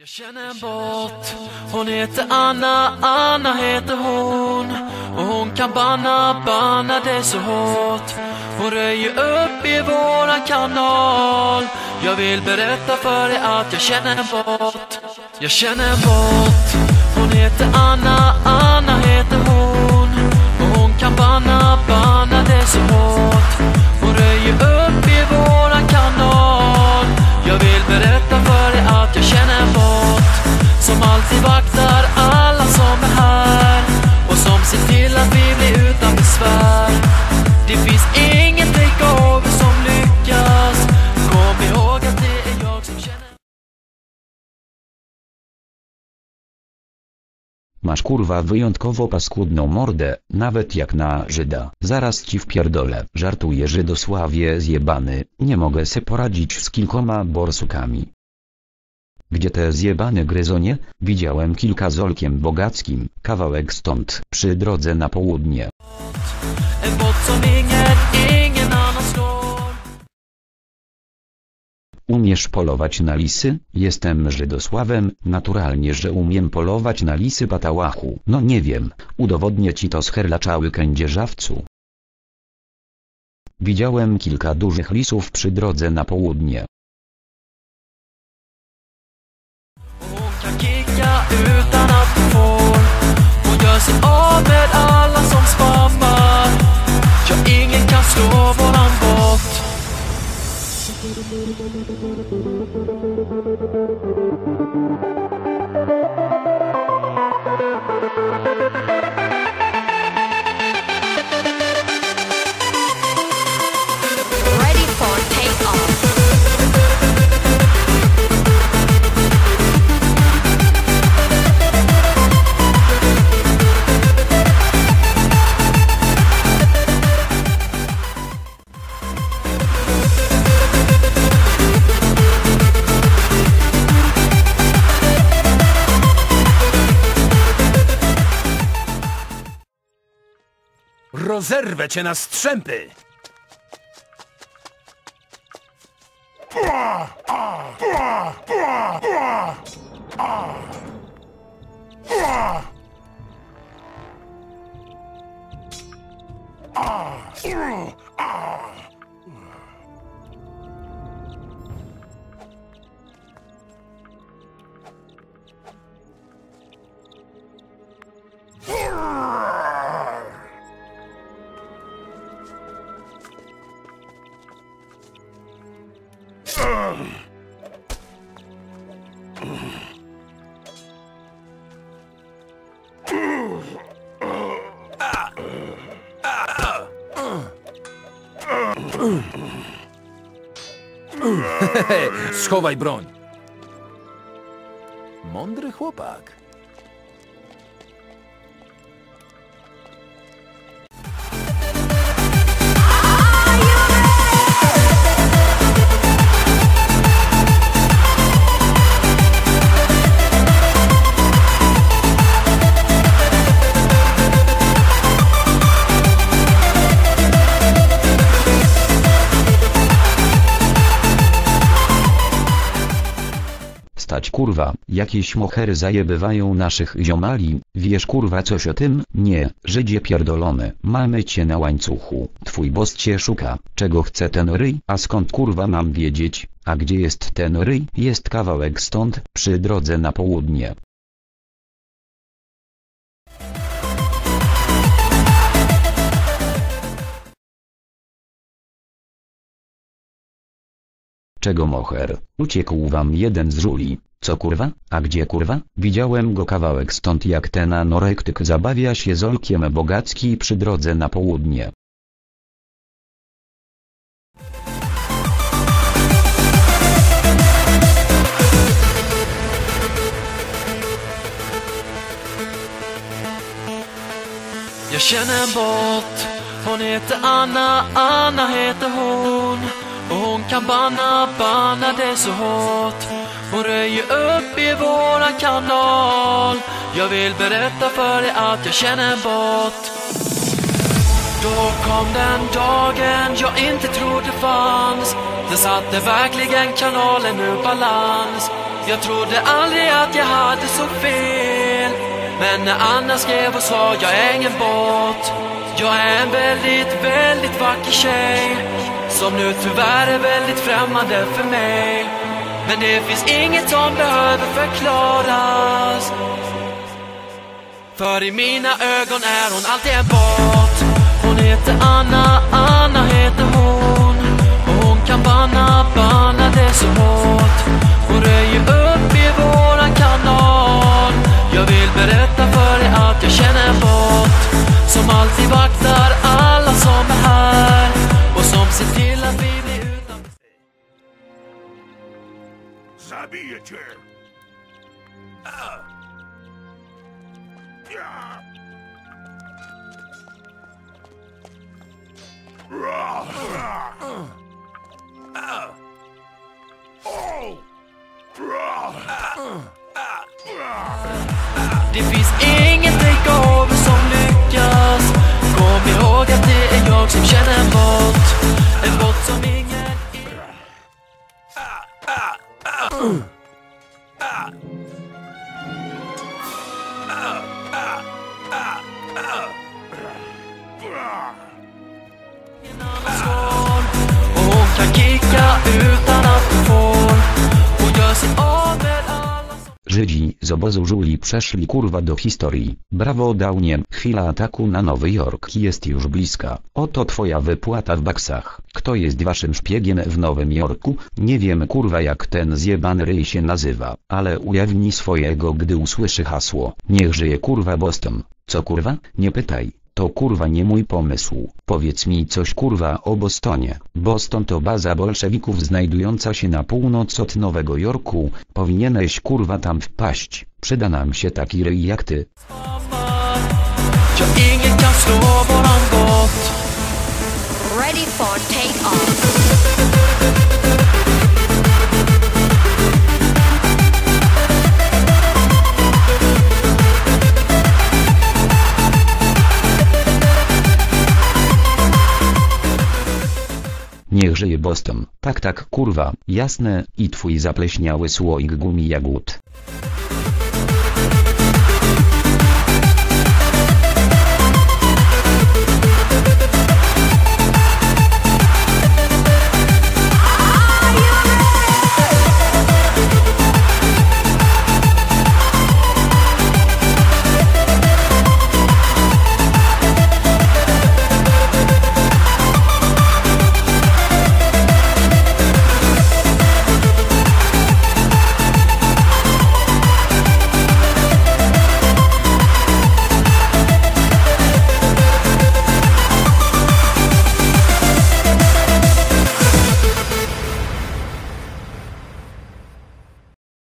Jag känner en bot Hon heter Anna, Anna heter hon. Och hon kan banna, banna det så hårt. Hon röjer upp i våran kanal. Jag vill berätta för dig att jag känner en bot Jag känner en bot Hon heter Anna, Anna heter hon. Och hon kan banna, banna det så hårt. Hon röjer upp i våran kanal. Masz kurwa wyjątkowo paskudną mordę, nawet jak na Żyda. Zaraz ci wpierdolę. Żartuję Żydosławie zjebany, nie mogę se poradzić z kilkoma borsukami. Gdzie te zjebane gryzonie? Widziałem kilka z Olkiem Bogackim, kawałek stąd, przy drodze na południe. Umiesz polować na lisy? Jestem Żydosławem, naturalnie, że umiem polować na lisy patałachu. No nie wiem, udowodnię ci to z herlaczały kędzierzawcu. Widziałem kilka dużych lisów przy drodze na południe. Utan att får Hon gör sig av med alla Ready Rozerwę cię na strzępy! Schowaj broń. Mądry chłopak. Kurwa, jakieś mohery zajebywają naszych ziomali, wiesz kurwa coś o tym? Nie, Żydzie pierdolony, mamy cię na łańcuchu, twój boss cię szuka, czego chce ten ryj? A skąd kurwa mam wiedzieć, a gdzie jest ten ryj? Jest kawałek stąd, przy drodze na południe. Czego moher? Uciekł wam jeden z żuli. Co kurwa? A gdzie kurwa? Widziałem go kawałek stąd jak ten anorektyk zabawia się z Olkiem Bogacki przy drodze na południe. Jag känner en Hon heter Anna, Anna heter hon Och hon kan banna, banna det så hårt. Hon röjer upp i våran kanal. Jag vill berätta för dig att jag känner bort. Då kom den dagen jag inte trodde fanns. Den satte verkligen kanalen ur balans. Jag trodde aldrig att jag hade så fel. Men när Anna skrev och sa jag är ingen bot. Jag är en väldigt, väldigt vacker tjej. Som nu tyvärr är väldigt främmande för mig. Men det finns inget som behöver förklaras. För i mina ögon är hon alltid en båt Hon heter Anna, Anna heter hon. Och hon kan banna, banna det så hårt. Hon röjer upp i våran kanal Jag vill berätta för dig att jag känner en båt Som alltid vaktar furniture. Uh. Yeah. Uh. Uh. Det finns ingen takeover som lyckas Kom ihåg att det är jag som känner Żydzi z obozu Żuli przeszli kurwa do historii. Brawo Downie, chwila ataku na Nowy Jork jest już bliska. Oto twoja wypłata w baksach. Kto jest waszym szpiegiem w Nowym Jorku? Nie wiem kurwa jak ten zjebany ryj się nazywa, ale ujawni swojego gdy usłyszy hasło. Niech żyje kurwa Boston. Co kurwa? Nie pytaj. To kurwa nie mój pomysł. Powiedz mi coś kurwa o Bostonie. Boston to baza bolszewików znajdująca się na północ od Nowego Jorku. Powinieneś kurwa tam wpaść. Przyda nam się taki ryj jak ty. Ready for takeoff. Niech Boston. Tak tak kurwa, jasne, i twój zapleśniały słoik gumi jagód.